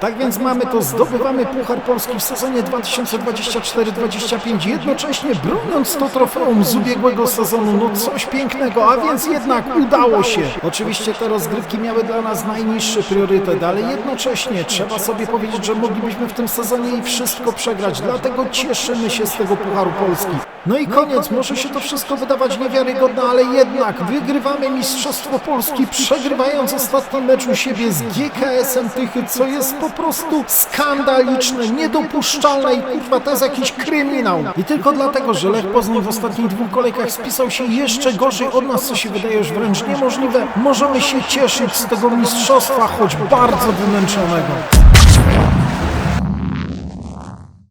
Tak więc mamy to, zdobywamy Puchar Polski w sezonie 2024-25, jednocześnie broniąc to trofeum z ubiegłego sezonu, no coś pięknego, a więc jednak udało się. Oczywiście te rozgrywki miały dla nas najniższy priorytet, ale jednocześnie trzeba sobie powiedzieć, że moglibyśmy w tym sezonie i wszystko przegrać, dlatego cieszymy się z tego Pucharu Polski. No i koniec, może się to wszystko wydawać niewiarygodne, ale jednak wygrywamy Mistrzostwo Polski, przegrywając ostatni mecz u siebie z GKS-em Tychy, co jest po prostu skandaliczne, niedopuszczalne i kurwa to jest jakiś kryminał. I tylko dlatego, że Lech Poznań w ostatnich dwóch kolejkach spisał się jeszcze gorzej od nas, co się wydaje już wręcz niemożliwe, możemy się cieszyć z tego mistrzostwa, choć bardzo wymęczonego.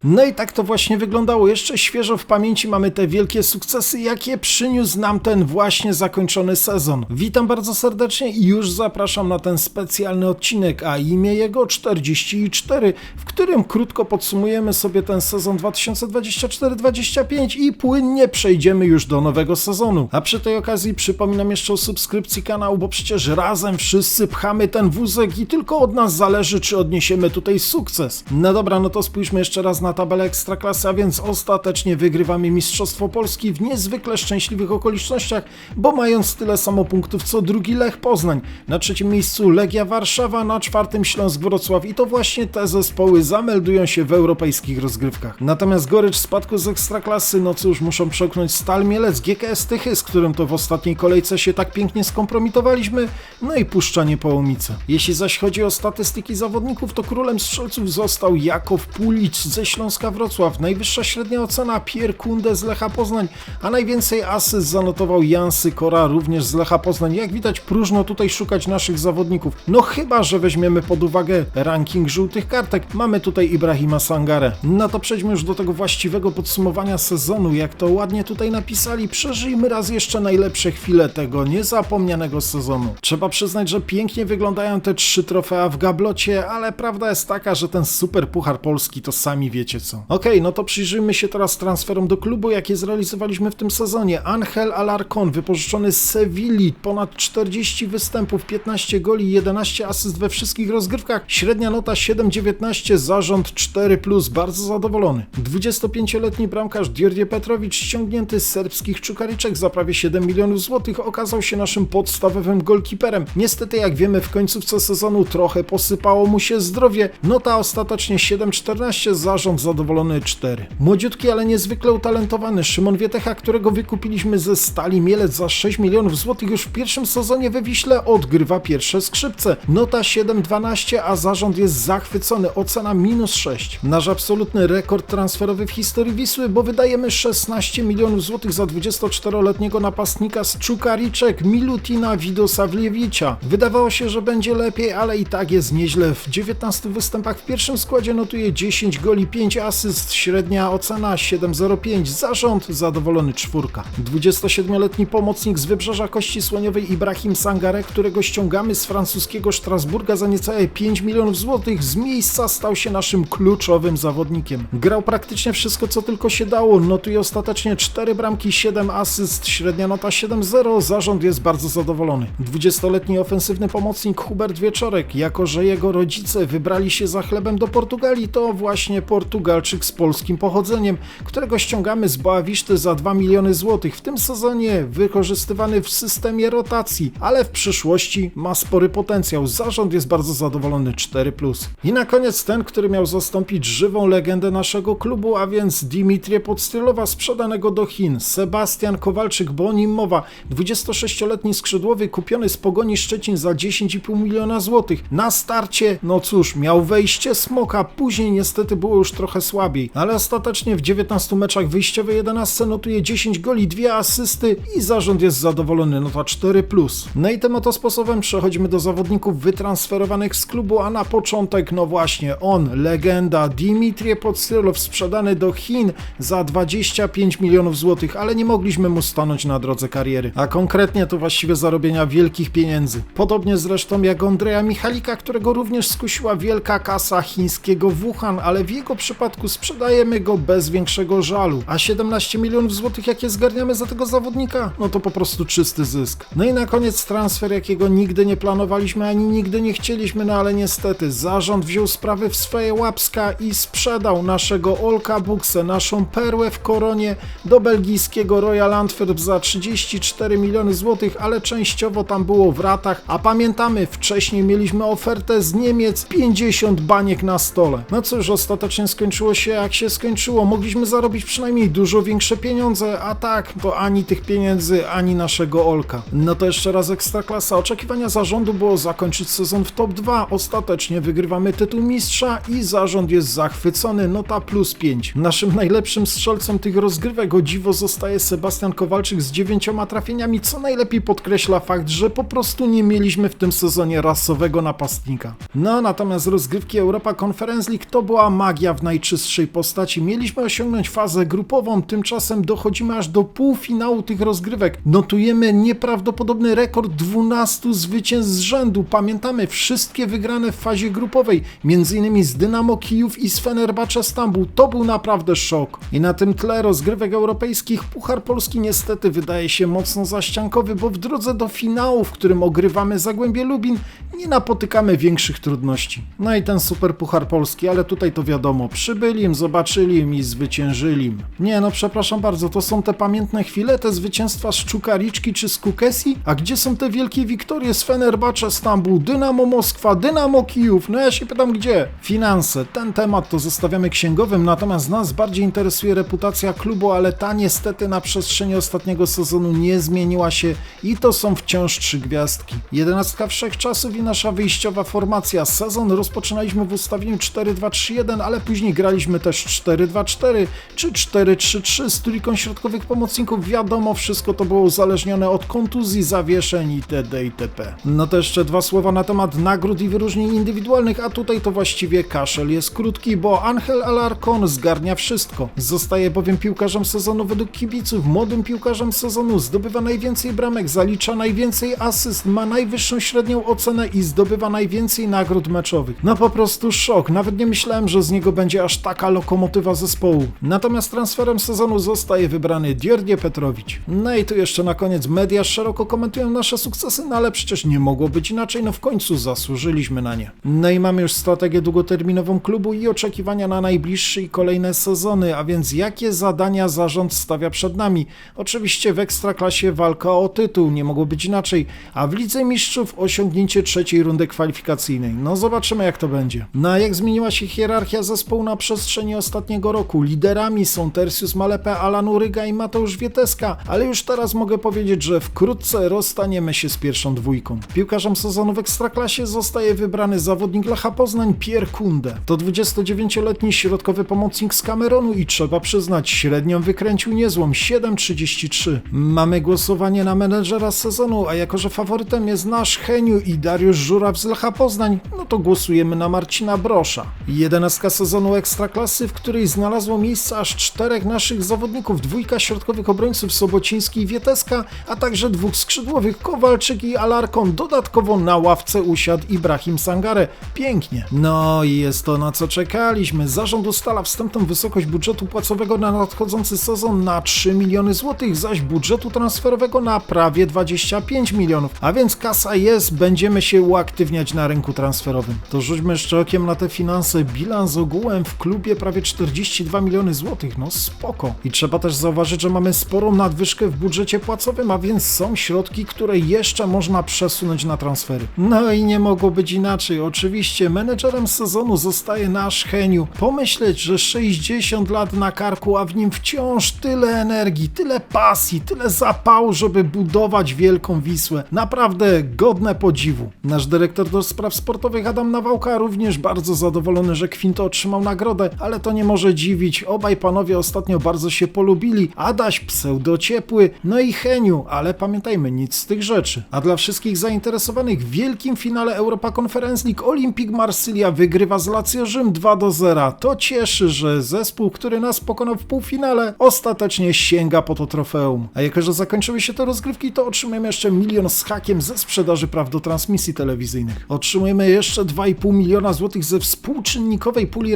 No i tak to właśnie wyglądało. Jeszcze świeżo w pamięci mamy te wielkie sukcesy, jakie przyniósł nam ten właśnie zakończony sezon. Witam bardzo serdecznie i już zapraszam na ten specjalny odcinek, a imię jego 44, w którym krótko podsumujemy sobie ten sezon 2024-25 i płynnie przejdziemy już do nowego sezonu. A przy tej okazji przypominam jeszcze o subskrypcji kanału, bo przecież razem wszyscy pchamy ten wózek i tylko od nas zależy, czy odniesiemy tutaj sukces. No dobra, no to spójrzmy jeszcze raz na tabelę Ekstraklasy, a więc ostatecznie wygrywamy Mistrzostwo Polski w niezwykle szczęśliwych okolicznościach, bo mając tyle samo punktów co drugi Lech Poznań. Na trzecim miejscu Legia Warszawa, na czwartym Śląsk Wrocław i to właśnie te zespoły zameldują się w europejskich rozgrywkach. Natomiast gorycz spadku z Ekstraklasy, no cóż, muszą przełknąć Stal Mielec, GKS Tychy, z którym to w ostatniej kolejce się tak pięknie skompromitowaliśmy, no i Puszczanie Połomice. Jeśli zaś chodzi o statystyki zawodników, to królem strzelców został Jakow Pulicz ze Śląska Wrocław, najwyższa średnia ocena Pierre Kunde z Lecha Poznań, a najwięcej asyst zanotował Jan Sykora również z Lecha Poznań. Jak widać, próżno tutaj szukać naszych zawodników. No chyba, że weźmiemy pod uwagę ranking żółtych kartek. Mamy tutaj Ibrahima Sangare. No to przejdźmy już do tego właściwego podsumowania sezonu. Jak to ładnie tutaj napisali, przeżyjmy raz jeszcze najlepsze chwile tego niezapomnianego sezonu. Trzeba przyznać, że pięknie wyglądają te trzy trofea w gablocie, ale prawda jest taka, że ten super puchar polski to sami wiecie co. Okej, no to przyjrzyjmy się teraz transferom do klubu, jakie zrealizowaliśmy w tym sezonie. Angel Alarcon, wypożyczony z Sewilli, ponad 40 występów, 15 goli, 11 asyst we wszystkich rozgrywkach, średnia nota 7,19, zarząd 4+, bardzo zadowolony. 25-letni bramkarz Djordje Petrowicz, ściągnięty z serbskich czukariczek za prawie 7 milionów złotych, okazał się naszym podstawowym golkiperem. Niestety, jak wiemy, w końcówce sezonu trochę posypało mu się zdrowie, nota ostatecznie 7,14, zarząd zadowolony 4. Młodziutki, ale niezwykle utalentowany Szymon Wietecha, którego wykupiliśmy ze Stali Mielec za 6 milionów złotych już w pierwszym sezonie we Wiśle, odgrywa pierwsze skrzypce. Nota 7,12, a zarząd jest zachwycony, ocena minus 6. Nasz absolutny rekord transferowy w historii Wisły, bo wydajemy 16 milionów złotych za 24-letniego napastnika z Czukariczek, Milutina Widosawliewicza. Wydawało się, że będzie lepiej, ale i tak jest nieźle. W 19 występach w pierwszym składzie notuje 10 goli, 5 asyst, średnia ocena 7,05, zarząd zadowolony czwórka. 27-letni pomocnik z Wybrzeża Kości Słoniowej Ibrahim Sangare, którego ściągamy z francuskiego Strasburga za niecałe 5 milionów złotych, z miejsca stał się naszym kluczowym zawodnikiem. Grał praktycznie wszystko, co tylko się dało, notuje ostatecznie 4 bramki, 7 asyst, średnia nota 7,0, zarząd jest bardzo zadowolony. 20-letni ofensywny pomocnik Hubert Wieczorek, jako że jego rodzice wybrali się za chlebem do Portugalii, to właśnie Portugalczyk z polskim pochodzeniem, którego ściągamy z Boawiszty za 2 miliony złotych. W tym sezonie wykorzystywany w systemie rotacji, ale w przyszłości ma spory potencjał. Zarząd jest bardzo zadowolony 4+. I na koniec ten, który miał zastąpić żywą legendę naszego klubu, a więc Dimitrię Podstylowa sprzedanego do Chin. Sebastian Kowalczyk, bo o nim mowa. 26-letni skrzydłowy kupiony z Pogoni Szczecin za 10,5 miliona złotych. Na starcie, no cóż, miał wejście smoka, później niestety było już trochę słabiej, ale ostatecznie w 19 meczach wyjściowej 11 notuje 10 goli, 2 asysty i zarząd jest zadowolony, nota 4+. No i tym oto sposobem przechodzimy do zawodników wytransferowanych z klubu, a na początek, no właśnie, on, legenda Dimitrie Podstylow, sprzedany do Chin za 25 milionów złotych, ale nie mogliśmy mu stanąć na drodze kariery, a konkretnie to właściwie zarobienia wielkich pieniędzy. Podobnie zresztą jak Andrzeja Michalika, którego również skusiła wielka kasa chińskiego Wuhan, ale w jego przypadku przypadku sprzedajemy go bez większego żalu. A 17 milionów złotych, jakie zgarniamy za tego zawodnika, no to po prostu czysty zysk. No i na koniec transfer, jakiego nigdy nie planowaliśmy, ani nigdy nie chcieliśmy, no ale niestety zarząd wziął sprawy w swoje łapska i sprzedał naszego Olka Buksę, naszą perłę w koronie do belgijskiego Royal Antwerp za 34 miliony złotych, ale częściowo tam było w ratach, a pamiętamy, wcześniej mieliśmy ofertę z Niemiec 50 baniek na stole. No cóż, ostatecznie skończyło się jak się skończyło. Mogliśmy zarobić przynajmniej dużo większe pieniądze, a tak, to ani tych pieniędzy, ani naszego Olka. No to jeszcze raz Ekstraklasa. Oczekiwania zarządu było zakończyć sezon w top 2. Ostatecznie wygrywamy tytuł mistrza i zarząd jest zachwycony, nota plus 5. Naszym najlepszym strzelcem tych rozgrywek o dziwo zostaje Sebastian Kowalczyk z dziewięcioma trafieniami, co najlepiej podkreśla fakt, że po prostu nie mieliśmy w tym sezonie rasowego napastnika. No natomiast rozgrywki Europa Conference League to była magia w najczystszej postaci. Mieliśmy osiągnąć fazę grupową, tymczasem dochodzimy aż do półfinału tych rozgrywek. Notujemy nieprawdopodobny rekord 12 zwycięstw z rzędu. Pamiętamy wszystkie wygrane w fazie grupowej, m.in. z Dynamo Kijów i z Fenerbahce Stambuł. To był naprawdę szok. I na tym tle rozgrywek europejskich Puchar Polski niestety wydaje się mocno zaściankowy, bo w drodze do finału, w którym ogrywamy Zagłębie Lubin, nie napotykamy większych trudności. No i ten super Puchar Polski, ale tutaj to wiadomo, przybyli im, zobaczyli im i zwyciężyli im. Nie no, przepraszam bardzo, to są te pamiętne chwile, te zwycięstwa z Czukariczki czy z Kukesi? A gdzie są te wielkie wiktorie z Fenerbahce Stambuł, Dynamo Moskwa, Dynamo Kijów? No ja się pytam gdzie? Finanse, ten temat to zostawiamy księgowym, natomiast nas bardziej interesuje reputacja klubu, ale ta niestety na przestrzeni ostatniego sezonu nie zmieniła się i to są wciąż trzy gwiazdki. Jedenastka wszechczasów i nasza wyjściowa formacja. Sezon rozpoczynaliśmy w ustawieniu 4-2-3-1, ale później graliśmy też 4-2-4 czy 4-3-3 z trójką środkowych pomocników. Wiadomo, wszystko to było uzależnione od kontuzji, zawieszeń itd. itp. No to jeszcze dwa słowa na temat nagród i wyróżnień indywidualnych, a tutaj to właściwie kaszel jest krótki, bo Angel Alarcon zgarnia wszystko. Zostaje bowiem piłkarzem sezonu według kibiców, młodym piłkarzem sezonu, zdobywa najwięcej bramek, zalicza najwięcej asyst, ma najwyższą średnią ocenę i zdobywa najwięcej nagród meczowych. No po prostu szok, nawet nie myślałem, że z niego będzie aż taka lokomotywa zespołu. Natomiast transferem sezonu zostaje wybrany Dierdie Petrowicz. No i tu jeszcze na koniec media szeroko komentują nasze sukcesy, no ale przecież nie mogło być inaczej, no w końcu zasłużyliśmy na nie. No i mamy już strategię długoterminową klubu i oczekiwania na najbliższe i kolejne sezony, a więc jakie zadania zarząd stawia przed nami? Oczywiście w Ekstraklasie walka o tytuł, nie mogło być inaczej, a w Lidze Mistrzów osiągnięcie trzeciej rundy kwalifikacyjnej. No zobaczymy jak to będzie. No a jak zmieniła się hierarchia zespołu na przestrzeni ostatniego roku? Liderami są Tersius Malepe, Alan Uryga i Mateusz Wieteska, ale już teraz mogę powiedzieć, że wkrótce rozstaniemy się z pierwszą dwójką. Piłkarzem sezonu w Ekstraklasie zostaje wybrany zawodnik Lecha Poznań Pierre Kunde. To 29-letni środkowy pomocnik z Kameronu i trzeba przyznać, średnią wykręcił niezłą 7,33. Mamy głosowanie na menedżera sezonu, a jako że faworytem jest nasz Heniu i Dariusz Żuraw z Lecha Poznań, no to głosujemy na Marcina Brosza. Jedenastka sezonu Ekstraklasy, w której znalazło miejsce aż czterech naszych zawodników, dwójka środkowych obrońców Sobociński i Wieteska, a także dwóch skrzydłowych Kowalczyk i Alarkon. Dodatkowo na ławce usiadł Ibrahim Sangare. Pięknie. No i jest to na co czekaliśmy. Zarząd ustala wstępną wysokość budżetu płacowego na nadchodzący sezon na 3 miliony złotych, zaś budżetu transferowego na prawie 25 milionów. A więc kasa jest, będziemy się uaktywniać na rynku transferowym. To rzućmy jeszcze okiem na te finanse. Bilans ogółem w klubie prawie 42 miliony złotych. No spoko. I trzeba też zauważyć, że mamy sporą nadwyżkę w budżecie płacowym, a więc są środki, które jeszcze można przesunąć na transfery. No i nie mogło być inaczej. Oczywiście menedżerem sezonu zostaje nasz Heniu. Pomyśleć, że 60 lat na karku, a w nim wciąż tyle energii, tyle pasji, tyle zapału, żeby budować wielką Wisłę. Naprawdę godne podziwu. Nasz dyrektor do spraw sportowych Adam Nawałka również bardzo zadowolony, że Kwinto otrzymał nagrodę, ale to nie może dziwić. Obaj panowie ostatnio bardzo się polubili. Adaś pseudociepły, no i Heniu, ale pamiętajmy, nic z tych rzeczy. A dla wszystkich zainteresowanych w wielkim finale Europa Conference League Olympic Marsylia wygrywa z Lazio Rzym 2 do 0. To cieszy, że zespół, który nas pokonał w półfinale, ostatecznie sięga po to trofeum. A jako, że zakończyły się te rozgrywki, to otrzymujemy jeszcze milion z hakiem ze sprzedaży praw do transmisji telewizyjnych. Otrzymujemy jeszcze 2,5 miliona złotych ze współczynnikowej puli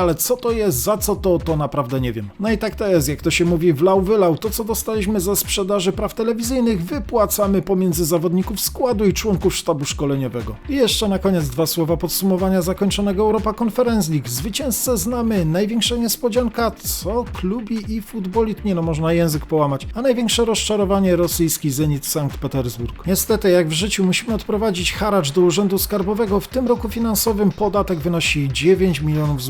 ale co to jest, za co to, to naprawdę nie wiem. No i tak to jest, jak to się mówi, wlał, wylał. To, co dostaliśmy ze sprzedaży praw telewizyjnych, wypłacamy pomiędzy zawodników składu i członków sztabu szkoleniowego. I jeszcze na koniec dwa słowa podsumowania zakończonego Europa Conference League. Zwycięzcę znamy, największa niespodzianka, co klubi i futbolit, nie no, można język połamać, a największe rozczarowanie rosyjski Zenit Sankt Petersburg. Niestety, jak w życiu musimy odprowadzić haracz do Urzędu Skarbowego, w tym roku finansowym podatek wynosi 9 milionów złotych,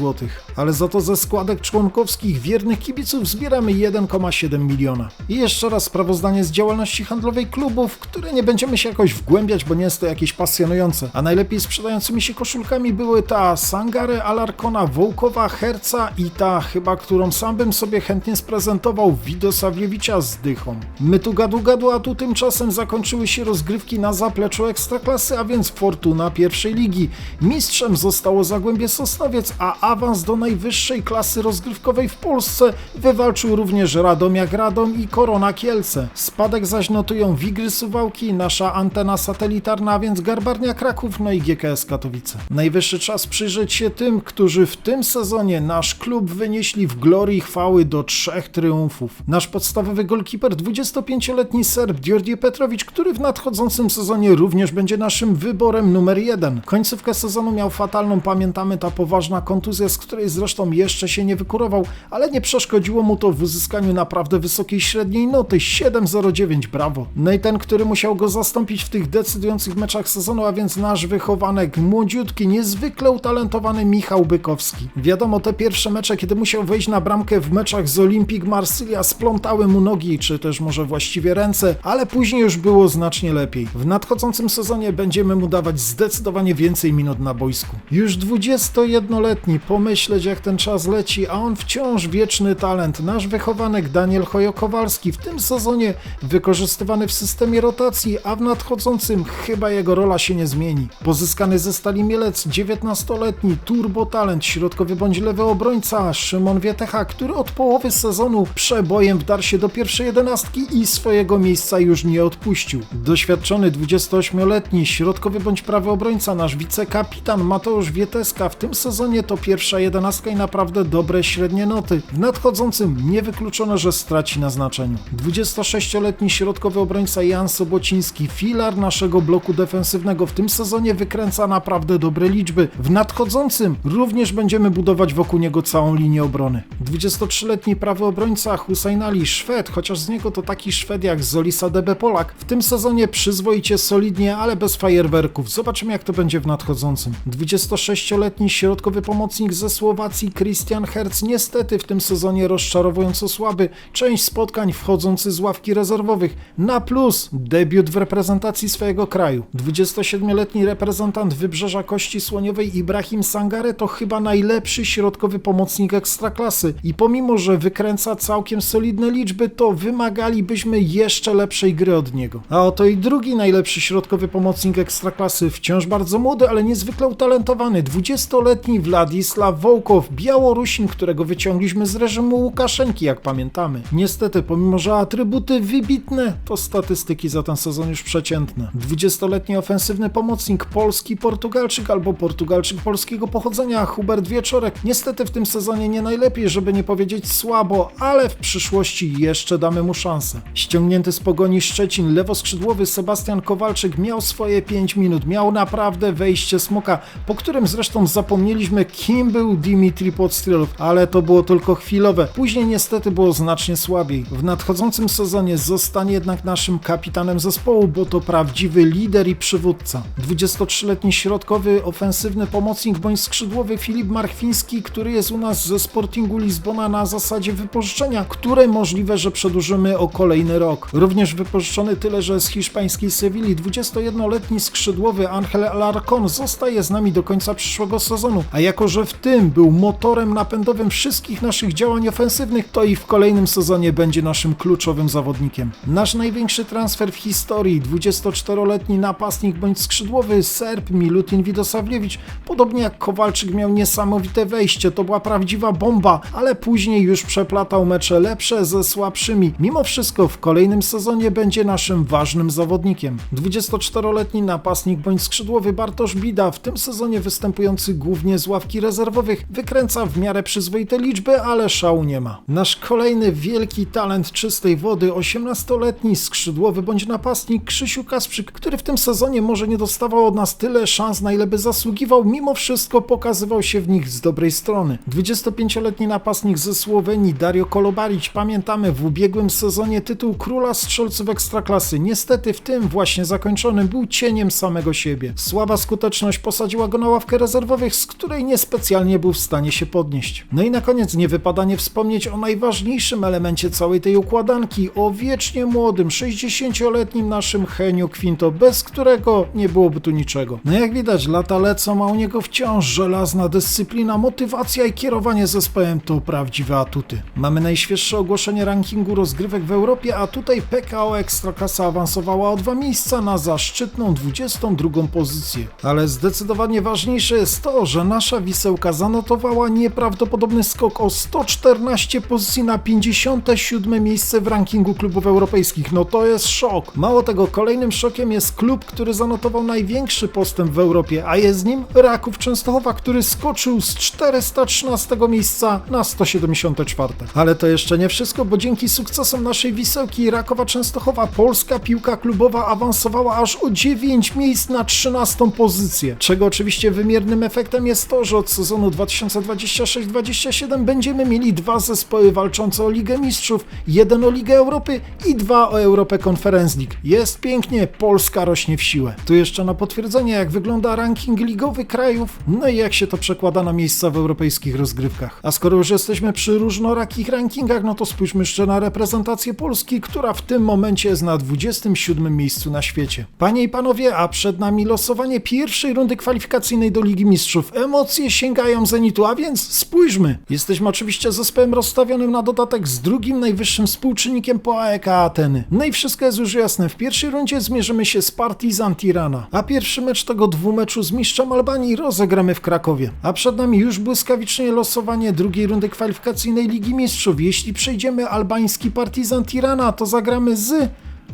ale za to ze składek członkowskich wiernych kibiców zbieramy 1,7 miliona. I jeszcze raz sprawozdanie z działalności handlowej klubów, które nie będziemy się jakoś wgłębiać, bo nie jest to jakieś pasjonujące. A najlepiej sprzedającymi się koszulkami były ta Sangary, Alarkona, Wołkowa, Herca i ta chyba, którą sam bym sobie chętnie sprezentował, Widosawiewicia z dychą. My tu gadu gadu, a tu tymczasem zakończyły się rozgrywki na zapleczu Ekstraklasy, a więc Fortuna pierwszej ligi. Mistrzem zostało Zagłębie Sosnowiec, a awans do najwyższej klasy rozgrywkowej w Polsce wywalczył również Radomiak Radom i Korona Kielce. Spadek zaś notują Wigry Suwałki, nasza antena satelitarna, a więc Garbarnia Kraków, no i GKS Katowice. Najwyższy czas przyjrzeć się tym, którzy w tym sezonie nasz klub wynieśli w glorii chwały do trzech triumfów. Nasz podstawowy golkiper, 25-letni Serb Djordje Petrowicz, który w nadchodzącym sezonie również będzie naszym wyborem numer jeden. Końcówkę sezonu miał fatalną, pamiętamy, ta poważna kontuzja, z której zresztą jeszcze się nie wykurował, ale nie przeszkodziło mu to w uzyskaniu naprawdę wysokiej średniej noty 7,09, brawo. No i ten, który musiał go zastąpić w tych decydujących meczach sezonu, a więc nasz wychowanek, młodziutki, niezwykle utalentowany Michał Bykowski. Wiadomo, te pierwsze mecze, kiedy musiał wejść na bramkę w meczach z Olympic Marsylia, splątały mu nogi, czy też może właściwie ręce, ale później już było znacznie lepiej. W nadchodzącym sezonie będziemy mu dawać zdecydowanie więcej minut na boisku. Już 21-letni, pomyśleć jak ten czas leci, a on wciąż wieczny talent. Nasz wychowanek Daniel Hojo-Kowalski w tym sezonie wykorzystywany w systemie rotacji, a w nadchodzącym chyba jego rola się nie zmieni. Pozyskany ze Stali Mielec 19-letni turbo talent, środkowy bądź lewy obrońca Szymon Wietecha, który od połowy sezonu przebojem wdarł się do pierwszej jedenastki i swojego miejsca już nie odpuścił. Doświadczony 28-letni środkowy bądź prawy obrońca, nasz wicekapitan Mateusz Wieteska w tym sezonie to pierwsza jedenastka i naprawdę dobre średnie noty. W nadchodzącym niewykluczone, że straci na znaczeniu. 26-letni środkowy obrońca Jan Sobociński, filar naszego bloku defensywnego w tym sezonie wykręca naprawdę dobre liczby. W nadchodzącym również będziemy budować wokół niego całą linię obrony. 23-letni prawy obrońca Hussein Ali, Szwed, chociaż z niego to taki Szwed jak Zolisa DB Polak, w tym sezonie przyzwoicie solidnie, ale bez fajerwerków. Zobaczymy jak to będzie w nadchodzącym. 26-letni środkowy pomocnik ze Słowacji Christian Herz niestety w tym sezonie rozczarowująco słaby. Część spotkań wchodzący z ławki rezerwowych. Na plus debiut w reprezentacji swojego kraju. 27-letni reprezentant Wybrzeża Kości Słoniowej Ibrahim Sangare to chyba najlepszy środkowy pomocnik ekstraklasy i pomimo, że wykręca całkiem solidne liczby, to wymagalibyśmy jeszcze lepszej gry od niego. A oto i drugi najlepszy środkowy pomocnik ekstraklasy, wciąż bardzo młody, ale niezwykle utalentowany, 20-letni Władysław Wołkow, Białorusin, którego wyciągliśmy z reżimu Łukaszenki, jak pamiętamy. Niestety, pomimo, że atrybuty wybitne, to statystyki za ten sezon już przeciętne. 20-letni ofensywny pomocnik polski Portugalczyk albo Portugalczyk polskiego pochodzenia Hubert Wieczorek. Niestety w tym sezonie nie najlepiej, żeby nie powiedzieć słabo, ale w przyszłości jeszcze damy mu szansę. Ściągnięty z pogoni Szczecin lewoskrzydłowy Sebastian Kowalczyk miał swoje 5 minut, miał naprawdę wejście smoka, po którym zresztą zapomnieliśmy kim był Dimitri Podstrzelow, ale to było tylko chwilowe. Później niestety było znacznie słabiej. W nadchodzącym sezonie zostanie jednak naszym kapitanem zespołu, bo to prawdziwy lider i przywódca. 23-letni środkowy, ofensywny pomocnik bądź skrzydłowy Filip Marchwiński, który jest u nas ze Sportingu Lizbona na zasadzie wypożyczenia, które możliwe, że przedłużymy o kolejny rok. Również wypożyczony tyle, że z hiszpańskiej Sewilli 21-letni skrzydłowy Angel Alarcon zostaje z nami do końca przyszłego sezonu, a jako, że w tym był motorem napędowym wszystkich naszych działań ofensywnych, to i w kolejnym sezonie będzie naszym kluczowym zawodnikiem. Nasz największy transfer w historii, 24-letni napastnik bądź skrzydłowy Serb Milutin Widosawlewicz, podobnie jak Kowalczyk miał niesamowite wejście, to była prawdziwa bomba, ale później już przeplatał mecze lepsze ze słabszymi. Mimo wszystko w kolejnym sezonie będzie naszym ważnym zawodnikiem. 24-letni napastnik bądź skrzydłowy Bartosz Bida, w tym sezonie występujący głównie z ławki rezerwowej, rezerwowych wykręca w miarę przyzwoite liczby, ale szału nie ma. Nasz kolejny wielki talent czystej wody, 18-letni skrzydłowy bądź napastnik Krzysiu Kasprzyk, który w tym sezonie może nie dostawał od nas tyle szans, na ile by zasługiwał, mimo wszystko pokazywał się w nich z dobrej strony. 25-letni napastnik ze Słowenii Dario Kolobarić, pamiętamy w ubiegłym sezonie tytuł króla strzelców ekstraklasy. Niestety w tym właśnie zakończonym był cieniem samego siebie. Słaba skuteczność posadziła go na ławkę rezerwowych, z której niespecjalnie był w stanie się podnieść. No i na koniec nie wypada nie wspomnieć o najważniejszym elemencie całej tej układanki, o wiecznie młodym, 60-letnim naszym Heniu Quinto, bez którego nie byłoby tu niczego. No jak widać, lata lecą, a u niego wciąż żelazna dyscyplina, motywacja i kierowanie zespołem to prawdziwe atuty. Mamy najświeższe ogłoszenie rankingu rozgrywek w Europie, a tutaj PKO Ekstraklasa awansowała o dwa miejsca na zaszczytną 22 pozycję. Ale zdecydowanie ważniejsze jest to, że nasza wisełka zanotowała nieprawdopodobny skok o 114 pozycji na 57 miejsce w rankingu klubów europejskich. No to jest szok. Mało tego, kolejnym szokiem jest klub, który zanotował największy postęp w Europie, a jest nim Raków Częstochowa, który skoczył z 413 miejsca na 174. Ale to jeszcze nie wszystko, bo dzięki sukcesom naszej wisełki Rakowa Częstochowa polska piłka klubowa awansowała aż o 9 miejsc na 13 pozycję. Czego oczywiście wymiernym efektem jest to, że od 2026-27 będziemy mieli dwa zespoły walczące o Ligę Mistrzów, jeden o Ligę Europy i dwa o Europę Conference League. Jest pięknie, Polska rośnie w siłę. Tu jeszcze na potwierdzenie, jak wygląda ranking ligowy krajów, no i jak się to przekłada na miejsca w europejskich rozgrywkach. A skoro już jesteśmy przy różnorakich rankingach, no to spójrzmy jeszcze na reprezentację Polski, która w tym momencie jest na 27 miejscu na świecie. Panie i panowie, a przed nami losowanie pierwszej rundy kwalifikacyjnej do Ligi Mistrzów. Emocje sięgają zenitu, a więc spójrzmy. Jesteśmy oczywiście zespołem rozstawionym na dodatek z drugim najwyższym współczynnikiem po AEK Ateny. No i wszystko jest już jasne. W pierwszej rundzie zmierzymy się z Partizan Tirana, a pierwszy mecz tego dwumeczu z mistrzem Albanii rozegramy w Krakowie. A przed nami już błyskawicznie losowanie drugiej rundy kwalifikacyjnej Ligi Mistrzów. Jeśli przejdziemy albański Partizan Tirana, to zagramy z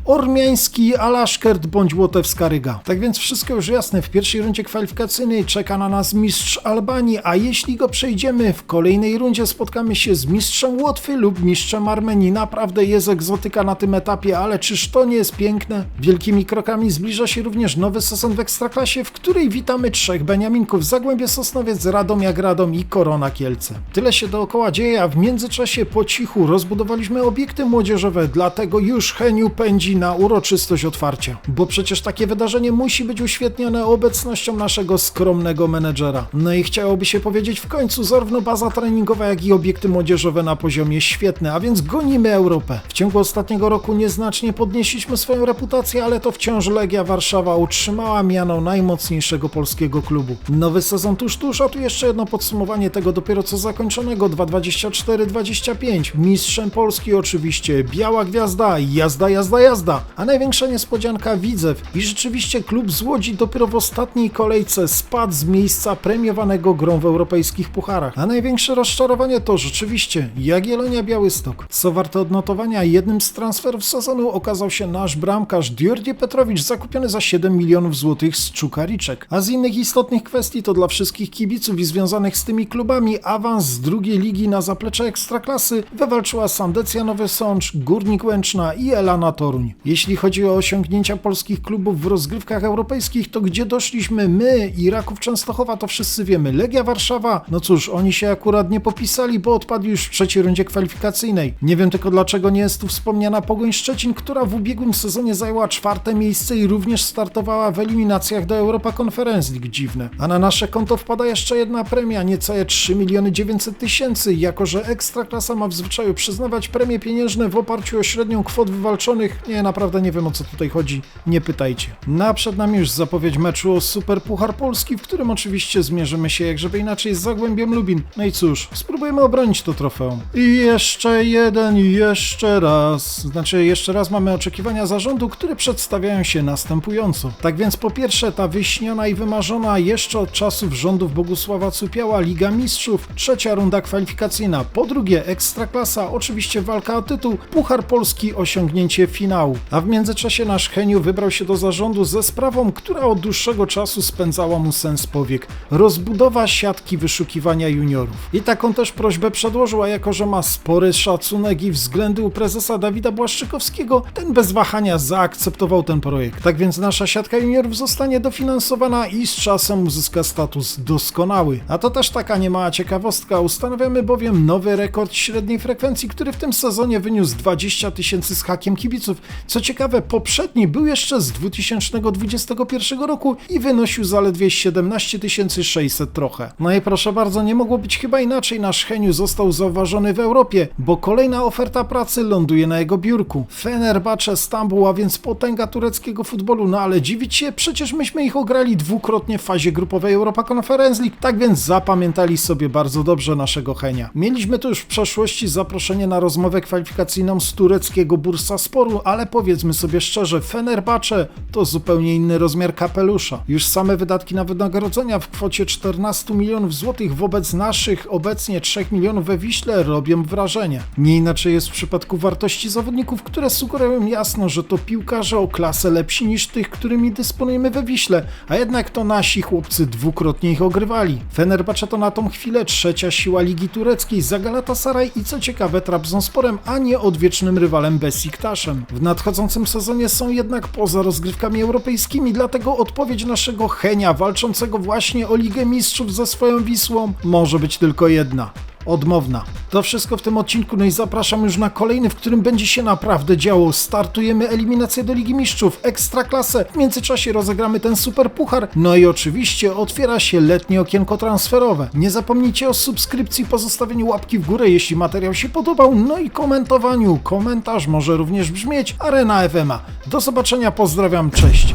Ormiański, Alaszkert bądź Łotewska Ryga. Tak więc wszystko już jasne, w pierwszej rundzie kwalifikacyjnej czeka na nas mistrz Albanii, a jeśli go przejdziemy, w kolejnej rundzie spotkamy się z mistrzem Łotwy lub mistrzem Armenii. Naprawdę jest egzotyka na tym etapie, ale czyż to nie jest piękne? Wielkimi krokami zbliża się również nowy sezon w Ekstraklasie, w której witamy trzech Beniaminków, Zagłębie Sosnowiec, Radomiak Radom i Korona Kielce. Tyle się dookoła dzieje, a w międzyczasie po cichu rozbudowaliśmy obiekty młodzieżowe, dlatego już Heniu pędzi na uroczystość otwarcia. Bo przecież takie wydarzenie musi być uświetnione obecnością naszego skromnego menedżera. No i chciałoby się powiedzieć w końcu, zarówno baza treningowa, jak i obiekty młodzieżowe na poziomie świetne, a więc gonimy Europę. W ciągu ostatniego roku nieznacznie podnieśliśmy swoją reputację, ale to wciąż Legia Warszawa utrzymała miano najmocniejszego polskiego klubu. Nowy sezon tuż tuż, a tu jeszcze jedno podsumowanie tego dopiero co zakończonego 2.24-25. Mistrzem Polski oczywiście Biała Gwiazda, jazda, jazda, jazda. A największa niespodzianka Widzew. I rzeczywiście klub z Łodzi dopiero w ostatniej kolejce spadł z miejsca premiowanego grą w europejskich pucharach. A największe rozczarowanie to rzeczywiście Jagiellonia Białystok. Co warte odnotowania, jednym z transferów sezonu okazał się nasz bramkarz Djordje Petrowicz zakupiony za 7 milionów złotych z Czukariczek. A z innych istotnych kwestii to dla wszystkich kibiców i związanych z tymi klubami awans z drugiej ligi na zaplecze Ekstraklasy wywalczyła Sandecja Nowy Sącz, Górnik Łęczna i Elana Toruń. Jeśli chodzi o osiągnięcia polskich klubów w rozgrywkach europejskich, to gdzie doszliśmy my i Raków Częstochowa, to wszyscy wiemy. Legia Warszawa, no cóż, oni się akurat nie popisali, bo odpadli już w trzeciej rundzie kwalifikacyjnej. Nie wiem tylko dlaczego nie jest tu wspomniana Pogoń Szczecin, która w ubiegłym sezonie zajęła czwarte miejsce i również startowała w eliminacjach do Europa Conference League. Dziwne. A na nasze konto wpada jeszcze jedna premia, niecałe 3 miliony 900 tysięcy, jako że Ekstraklasa ma w zwyczaju przyznawać premie pieniężne w oparciu o średnią kwot wywalczonych. Nie, naprawdę nie wiem o co tutaj chodzi, nie pytajcie. No a przed nami już zapowiedź meczu o Super Puchar Polski, w którym oczywiście zmierzymy się jak żeby inaczej z Zagłębiem Lubin. No i cóż, spróbujemy obronić to trofeum. I jeszcze jeden, jeszcze raz. Znaczy, jeszcze raz mamy oczekiwania zarządu, które przedstawiają się następująco. Tak więc po pierwsze, ta wyśniona i wymarzona jeszcze od czasów rządów Bogusława Cupiała Liga Mistrzów, trzecia runda kwalifikacyjna. Po drugie, Ekstraklasa, oczywiście walka o tytuł, Puchar Polski, osiągnięcie finału. A w międzyczasie nasz Heniu wybrał się do zarządu ze sprawą, która od dłuższego czasu spędzała mu sens powiek. Rozbudowa siatki wyszukiwania juniorów. I taką też prośbę przedłożył, a jako że ma spory szacunek i względy u prezesa Dawida Błaszczykowskiego, ten bez wahania zaakceptował ten projekt. Tak więc nasza siatka juniorów zostanie dofinansowana i z czasem uzyska status doskonały. A to też taka niemała ciekawostka. Ustanawiamy bowiem nowy rekord średniej frekwencji, który w tym sezonie wyniósł 20 tysięcy z hakiem kibiców. Co ciekawe, poprzedni był jeszcze z 2021 roku i wynosił zaledwie 17 600 trochę. No i proszę bardzo, nie mogło być chyba inaczej. Nasz Heniu został zauważony w Europie, bo kolejna oferta pracy ląduje na jego biurku. Fenerbahce Stambuł, a więc potęga tureckiego futbolu. No ale dziwić się, przecież myśmy ich ograli dwukrotnie w fazie grupowej Europa Conference League, tak więc zapamiętali sobie bardzo dobrze naszego Henia. Mieliśmy tu już w przeszłości zaproszenie na rozmowę kwalifikacyjną z tureckiego Bursasporu, ale powiedzmy sobie szczerze, Fenerbahce to zupełnie inny rozmiar kapelusza. Już same wydatki na wynagrodzenia w kwocie 14 milionów złotych wobec naszych obecnie 3 milionów we Wiśle robią wrażenie. Nie inaczej jest w przypadku wartości zawodników, które sugerują jasno, że to piłkarze o klasę lepsi niż tych, którymi dysponujemy we Wiśle, a jednak to nasi chłopcy dwukrotnie ich ogrywali. Fenerbahce to na tą chwilę trzecia siła Ligi Tureckiej za Galatasaray i co ciekawe Trabzonsporem, a nie odwiecznym rywalem Besiktasem. W nadchodzącym sezonie są jednak poza rozgrywkami europejskimi, dlatego odpowiedź naszego Henia walczącego właśnie o Ligę Mistrzów ze swoją Wisłą może być tylko jedna odmowna. To wszystko w tym odcinku, no i zapraszam już na kolejny, w którym będzie się naprawdę działo. Startujemy eliminację do Ligi Mistrzów, Ekstraklasę, w międzyczasie rozegramy ten super puchar, no i oczywiście otwiera się letnie okienko transferowe. Nie zapomnijcie o subskrypcji, pozostawieniu łapki w górę, jeśli materiał się podobał, no i komentowaniu. Komentarz może również brzmieć Arena FMA. Do zobaczenia, pozdrawiam, cześć.